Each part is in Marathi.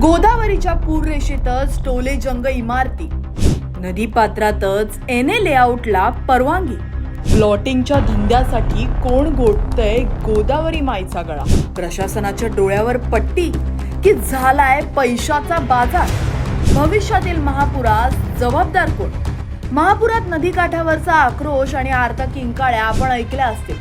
गोदावरीच्या पूररेषेतच टोलेजंग इमारती. नदीपात्रातच एन ए लेआउटला परवानगी. प्लॉटिंगच्या धंद्यासाठी कोण गोठतय गोदावरी माईचा गळा. प्रशासनाच्या डोळ्यावर पट्टी की झालाय पैशाचा बाजार. भविष्यातील महापुरास जबाबदार कोण? महापुरात नदीकाठावरचा आक्रोश आणि आर्त किंकाळ्या आपण ऐकल्या असतील.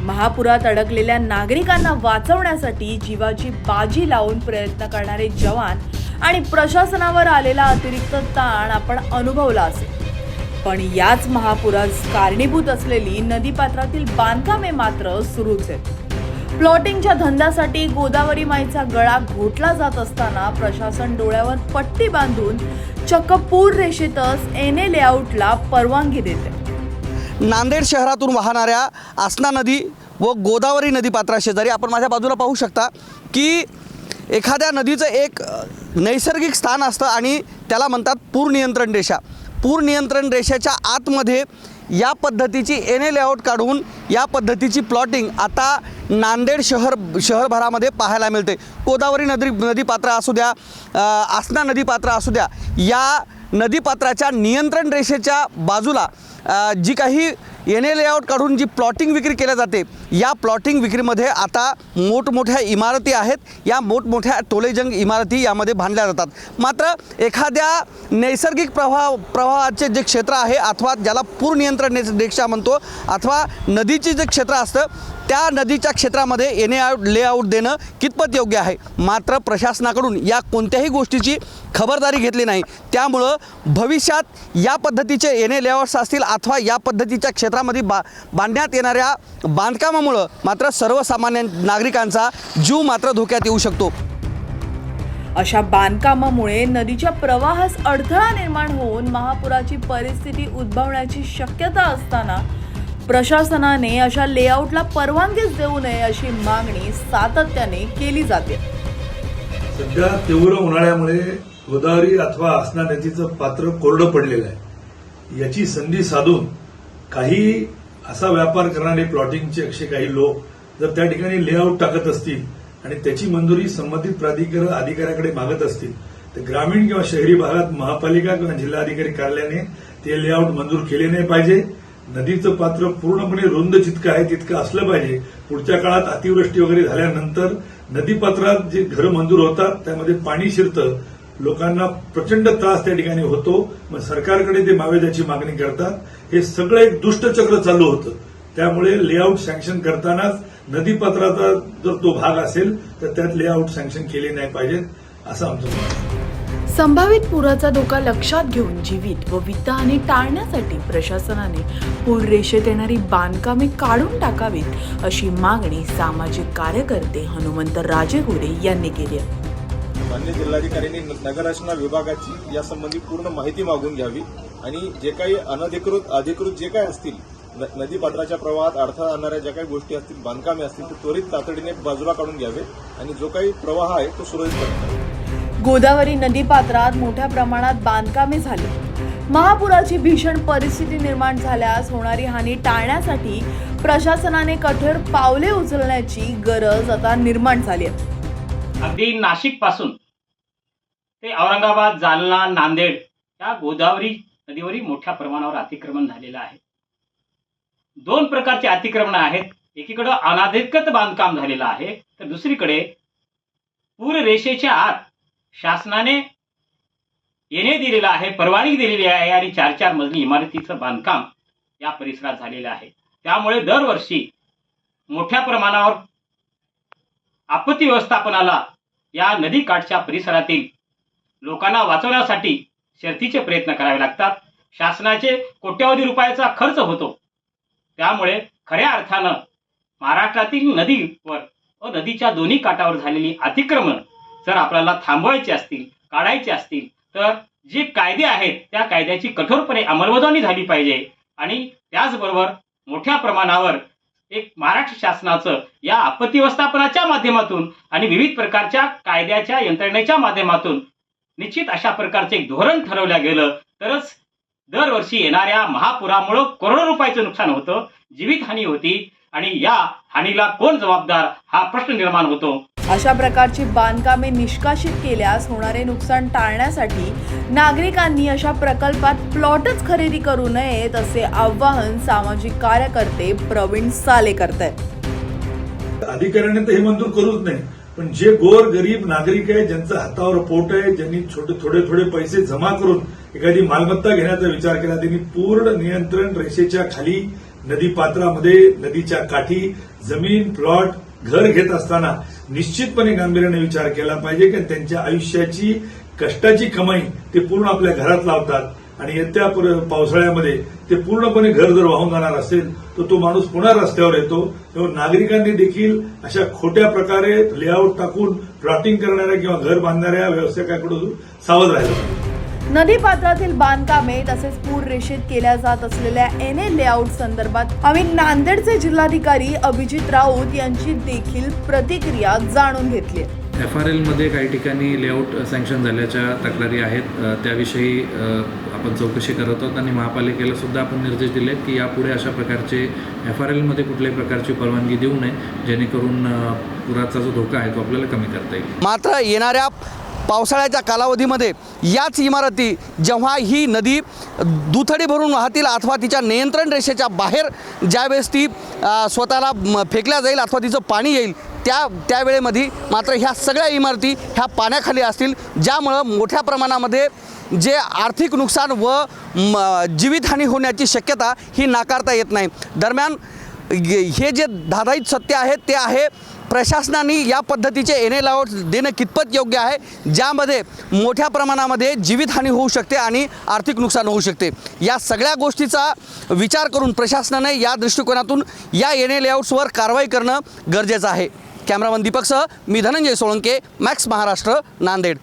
महापुरात अडकलेल्या नागरिकांना वाचवण्यासाठी जीवाची बाजी लावून प्रयत्न करणारे जवान आणि प्रशासनावर आलेला अतिरिक्त ताण आपण अनुभवला असेल. पण याच महापुरास कारणीभूत असलेली नदीपात्रातील बांधकामे मात्र सुरूच आहेत. प्लॉटिंगच्या धंद्यासाठी गोदावरी माईचा गळा घोटला जात असताना प्रशासन डोळ्यावर पट्टी बांधून चक्क पूर रेषेतच एन ए लेआउटला परवानगी देते. नांदेड शहरातून वाहणाऱ्या आसना नदी व गोदावरी नदीपात्राशेजारी आपण माझ्या बाजूला पाहू शकता की एखाद्या नदीचं एक नैसर्गिक स्थान असतं आणि त्याला म्हणतात पूर नियंत्रण रेषा. पूर नियंत्रण रेषेच्या आतमध्ये या पद्धतीची एन ए लेआउट काढून या पद्धतीची प्लॉटिंग आता नांदेड शहर शहरभरामध्ये पाहायला मिळते. गोदावरी नदी नदीपात्र असू द्या आसना नदीपात्र असू द्या या नदीपात्राच्या नियंत्रण रेषेच्या बाजूला जी काही एन ए लेआउट काढून जी प्लॉटिंग विक्री केल्या जाते या प्लॉटिंग विक्रीमध्ये आता मोठमोठ्या इमारती आहेत. या मोठमोठ्या टोलेजंग इमारती यामध्ये बांधल्या जातात. मात्र एखाद्या नैसर्गिक प्रवाह प्रवाहाचे जे क्षेत्र आहे अथवा ज्याला पूर नियंत्रण रेक्षा म्हणतो अथवा नदीचे जे क्षेत्र असतं त्या नदीच्या क्षेत्रामध्ये एन आऊट आउट लेआउट देणं कितपत योग्य आहे? मात्र प्रशासनाकडून या कोणत्याही गोष्टीची खबरदारी घेतली नाही. त्यामुळं भविष्यात या पद्धतीचे एन ए लेआउट्स असतील अथवा या पद्धतीच्या क्षेत्रामध्ये बा बांधण्यात येणाऱ्या बांधकामामुळं मात्र सर्वसामान्य नागरिकांचा जीव मात्र धोक्यात येऊ शकतो. अशा बांधकामामुळे नदीच्या प्रवाहास अडथळा निर्माण होऊन महापुराची परिस्थिती उद्भवण्याची शक्यता असताना प्रशासनाने अशा लेआउटला परवानगीच देऊ नये अशी मागणी सातत्याने केली जाते. सध्या तीव्र उन्हाळ्यामुळे गोदावरी अथवा आसना नदीचं पात्र कोरडं पडलेलं आहे. याची संधी साधून काही असा व्यापार करणारे प्लॉटिंगचे असे काही लोक जर त्या ठिकाणी लेआउट टाकत असतील आणि त्याची मंजुरी संबंधित प्राधिकरण अधिकाऱ्याकडे मागत असतील. तर ग्रामीण किंवा शहरी भागात महापालिका किंवा जिल्हाधिकारी कार्यालयाने ते लेआउट मंजूर केले नाही पाहिजे. नदीचं पात्र पूर्णपणे रुंद जितकं आहे तितकं असलं पाहिजे. पुढच्या काळात अतिवृष्टी वगैरे झाल्यानंतर नदीपात्रात जे घरं मंजूर होतात त्यामध्ये पाणी शिरतं. लोकांना प्रचंड त्रास त्या ठिकाणी होतो. मग सरकारकडे ते मावेद्याची मागणी करतात. हे सगळं एक दुष्टचक्र चालू होतं. त्यामुळे लेआउट सँक्शन करतानाच नदीपात्राचा जर तो भाग असेल तर त्यात लेआउट सँक्शन केले नाही पाहिजेत असं आमचं मत आहे. संभावित पुराचा धोका लक्षात घेऊन जीवित व वित्तहानी टाळण्यासाठी प्रशासनाने पूर रेषेत येणारी बांधकामे काढून टाकावीत अशी मागणी सामाजिक कार्यकर्ते हनुमंत राजेगोरे यांनी केली आहे. मान्य जिल्हाधिकाऱ्यांनी नगररचना विभागाची यासंबंधी पूर्ण माहिती मागून घ्यावी आणि जे काही अनधिकृत अधिकृत जे काही असतील नदीपात्राच्या प्रवाहात अडथळा आणणाऱ्या ज्या काही गोष्टी असतील बांधकामे असतील ते त्वरित तातडीने बाजूला काढून घ्यावे आणि जो काही प्रवाह आहे तो सुरळीत करावा गोदावरी नदीपात्रात मोठ्या प्रमाणात बांधकामे झाली. महापुराची भीषण परिस्थिती निर्माण झाल्यास होणारी हानी टाळण्यासाठी प्रशासनाने कठोर पावले उचलण्याची गरज आता निर्माण झाली आहे. अगदी नाशिकपासून ते औरंगाबाद जालना नांदेड या गोदावरी नदीवरील मोठ्या प्रमाणावर अतिक्रमण झालेलं आहे. दोन प्रकारचे अतिक्रमण आहेत. एकीकडे अनाधिकृत बांधकाम झालेलं आहे तर दुसरीकडे पूर रेषेच्या आत शासनाने येणे दिलेलं आहे परवानगी दिलेली आहे आणि चार चार मजली इमारतीचं बांधकाम या परिसरात झालेलं आहे. त्यामुळे दरवर्षी मोठ्या प्रमाणावर आपत्ती व्यवस्थापनाला या नदीकाठच्या परिसरातील लोकांना वाचवण्यासाठी शर्थीचे प्रयत्न करावे लागतात. शासनाचे कोट्यवधी रुपयाचा खर्च होतो. त्यामुळे खऱ्या अर्थानं महाराष्ट्रातील नदीवर व नदीच्या दोन्ही काठावर झालेली अतिक्रमण जर आपल्याला थांबवायची असतील काढायची असतील तर जे कायदे आहेत त्या कायद्याची कठोरपणे अंमलबजावणी झाली पाहिजे. आणि त्याचबरोबर मोठ्या प्रमाणावर एक महाराष्ट्र शासनाचं या आपत्ती व्यवस्थापनाच्या माध्यमातून आणि विविध प्रकारच्या कायद्याच्या यंत्रणेच्या माध्यमातून निश्चित अशा प्रकारचे एक धोरण ठरवलं गेलं तरच दरवर्षी येणाऱ्या महापुरामुळं करोडो रुपयाचं नुकसान होतं जीवितहानी होती आणि या हानीला कोण जबाबदार हा प्रश्न निर्माण होतो? अशा प्रकारची बांधकामे निष्कासित केल्यास होणारे नुकसान टाळण्यासाठी नागरिकांनी अशा प्रकल्पात प्लॉटच खरेदी करू नयेत असे आवाहन सामाजिक कार्यकर्ते प्रवीण साले करत आहेत अधिकाऱ्याने तर हे मंजूर करूच नाही पण जे गोर गरीब नागरिक आहे ज्यांचं हातावर पोट आहे ज्यांनी छोटे थोडे थोडे पैसे जमा करून एखादी मालमत्ता घेण्याचा विचार केला त्यांनी पूर्ण नियंत्रण रेषेच्या खाली नदी पात्रामध्ये नदीच्या काठी जमीन प्लॉट घर घेत असताना निश्चितपणे गांभीर्याने विचार केला पाहिजे की त्यांच्या आयुष्याची कष्टाची कमाई ते पूर्ण आपल्या घरात लावतात. आणि येत्या पर- पावसाळ्यामध्ये ते पूर्णपणे घर जर वाहून जाणार असेल तर तो माणूस पुन्हा रस्त्यावर येतो. तेव्हा नागरिकांनी देखील अशा खोट्या प्रकारे लेआउट टाकून प्लॉटिंग करणाऱ्या किंवा घर बांधणाऱ्या व्यावसायिकाकडून सावध राहिलं पाहिजे. नदीपात्रातील बांधकामे तसेच पूर रेषेत केल्या जात असलेल्या एन ए लेआउट संदर्भात आम्ही नांदेडचे जिल्हाधिकारी अभिजित राऊत यांची देखील प्रतिक्रिया जाणून घेतली एफ आर एलमध्ये काही ठिकाणी लेआउट सँक्शन झाल्याच्या तक्रारी आहेत. त्याविषयी आपण चौकशी करत आहोत आणि महापालिकेला सुद्धा आपण निर्देश दिले की यापुढे अशा प्रकारचे एफ आर एलमध्ये कुठल्याही प्रकारची परवानगी देऊ नये जेणेकरून पुराचा जो धोका आहे तो आपल्याला कमी करता येईल. मात्र येणाऱ्या पावसाळ्याच्या कालावधीमध्ये याच इमारती जेव्हा ही नदी दुथडी भरून वाहतील अथवा तिच्या नियंत्रण रेषेच्या बाहेर ज्यावेळेस ती स्वतःला फेकल्या जाईल अथवा तिचं पाणी येईल त्या त्यावेळेमध्ये मात्र ह्या सगळ्या इमारती ह्या पाण्याखाली असतील ज्यामुळं मोठ्या प्रमाणामध्ये जे आर्थिक नुकसान व म, जीवितहानी होण्याची शक्यता ही नाकारता येत नाही. दरम्यान हे जे धाधाईत सत्य आहे ते आहे प्रशासनाने या पद्धतीचे एन एल आउट देणं कितपत योग्य आहे ज्यामध्ये मोठ्या प्रमाणामध्ये जीवितहानी होऊ शकते आणि आर्थिक नुकसान होऊ शकते. या सगळ्या गोष्टीचा विचार करून प्रशासनाने या दृष्टिकोनातून या एन एल आउट्सवर कारवाई करणं गरजेचं आहे. कॅमेरामन दीपकसह मी धनंजय सोळंके मॅक्स महाराष्ट्र नांदेड.